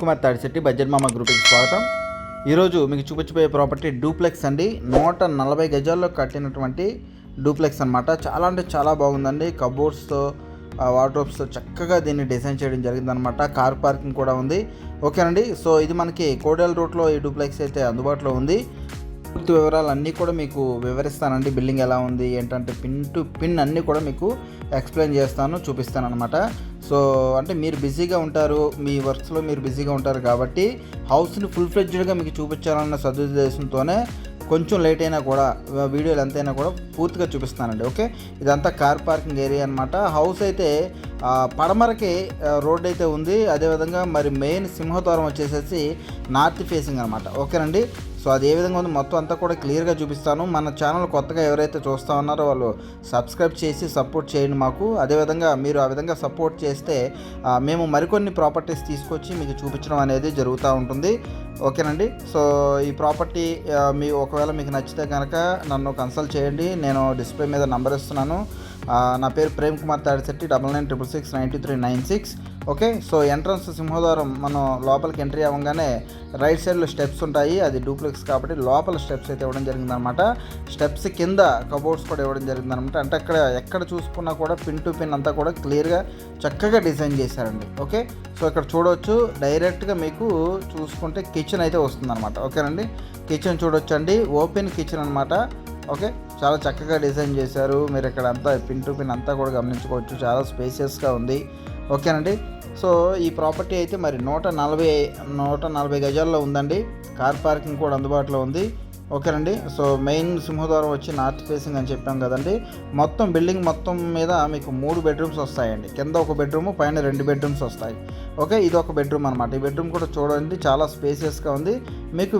Kumar Tadisetti budget మామ గ్రూప్కి స్వాగతం. ఈరోజు మీకు చూపించబోయే ప్రాపర్టీ డూప్లెక్స్ అండి. నూట నలభై గజాల్లో కట్టినటువంటి డూప్లెక్స్ అన్నమాట. చాలా అంటే చాలా బాగుందండి. కబోర్డ్స్తో వార్డ్రోబ్స్తో చక్కగా దీన్ని డిజైన్ చేయడం జరిగిందనమాట కార్ పార్కింగ్ కూడా ఉంది. ఓకేనండి. సో ఇది మనకి కోడెల్ రూట్లో ఈ డూప్లెక్స్ అయితే అందుబాటులో ఉంది. పూర్తి వివరాలు అన్నీ కూడా మీకు వివరిస్తానండి. బిల్డింగ్ ఎలా ఉంది ఏంటంటే పిన్ టు పిన్ అన్నీ కూడా మీకు ఎక్స్ప్లెయిన్ చేస్తాను చూపిస్తాను అనమాట సో అంటే మీరు బిజీగా ఉంటారు మీ వర్క్స్లో మీరు బిజీగా ఉంటారు కాబట్టి హౌస్ని ఫుల్ ఫ్లెడ్జ్డ్గా మీకు చూపించాలన్న సదుద్దేశంతోనే కొంచెం లేట్ అయినా కూడా వీడియోలు ఎంతైనా కూడా పూర్తిగా చూపిస్తానండి ఓకే? ఇదంతా కార్ పార్కింగ్ ఏరియా అనమాట హౌస్ అయితే పడమరకి రోడ్ అయితే ఉంది. అదేవిధంగా మరి మెయిన్ సింహద్వారం వచ్చేసేసి నార్త్ ఫేసింగ్ అనమాట ఓకేనండి? సో అది ఏ విధంగా ఉంది. మొత్తం అంతా కూడా క్లియర్గా చూపిస్తాను. మన ఛానల్ కొత్తగా ఎవరైతే చూస్తూ ఉన్నారో వాళ్ళు సబ్స్క్రైబ్ చేసి సపోర్ట్ చేయండి మాకు. అదేవిధంగా మీరు ఆ విధంగా సపోర్ట్ చేస్తే మేము మరికొన్ని ప్రాపర్టీస్ తీసుకొచ్చి మీకు చూపించడం అనేది జరుగుతూ ఉంటుంది. ఓకేనండి? సో ఈ ప్రాపర్టీ మీ ఒకవేళ మీకు నచ్చితే కనుక నన్ను కన్సల్ట్ చేయండి. నేను డిస్ప్లే మీద నంబర్ ఇస్తున్నాను. నా పేరు Prem Kumar Tadisetti double nine triple six ninety three nine six. Okay so entrance సింహద్వారం మనం లోపలికి ఎంట్రీ అవ్వగానే రైట్ సైడ్లో స్టెప్స్ ఉంటాయి అది డూప్లెక్స్ కాబట్టి లోపల స్టెప్స్ అయితే ఇవ్వడం జరిగిందనమాట స్టెప్స్ కింద కబోర్డ్స్ కూడా ఇవ్వడం జరిగిందనమాట అంటే అక్కడ ఎక్కడ చూసుకున్నా కూడా పిన్ టు పిన్ అంతా కూడా క్లియర్గా చక్కగా డిజైన్ చేశారండి. ఓకే సో ఇక్కడ చూడవచ్చు డైరెక్ట్గా మీకు చూసుకుంటే కిచెన్ అయితే వస్తుందన్నమాట. ఓకేనండి? కిచెన్ చూడొచ్చు అండి ఓపెన్ కిచెన్ అనమాట ఓకే చాలా చక్కగా డిజైన్ చేశారు. మీరు ఇక్కడ అంతా పిన్ టు పిన్ అంతా కూడా గమనించుకోవచ్చు. చాలా స్పేసియస్గా ఉంది. ఓకేనండి. సో ఈ ప్రాపర్టీ అయితే మరి నూట నలభై నూట నలభై గజాల్లో ఉందండి. కార్ పార్కింగ్ కూడా అందుబాటులో ఉంది. ఓకేనండి. సో మెయిన్ సింహద్వారం వచ్చి నార్త్ ఫేసింగ్ అని చెప్పాం కదండి. మొత్తం బిల్డింగ్ మొత్తం మీద మీకు మూడు బెడ్రూమ్స్ వస్తాయండి. కింద ఒక బెడ్రూమ్ పైన రెండు బెడ్రూమ్స్ వస్తాయి. ఓకే ఇది ఒక బెడ్రూమ్ అనమాట ఈ బెడ్రూమ్ కూడా చూడండి చాలా స్పేసియస్గా ఉంది. మీకు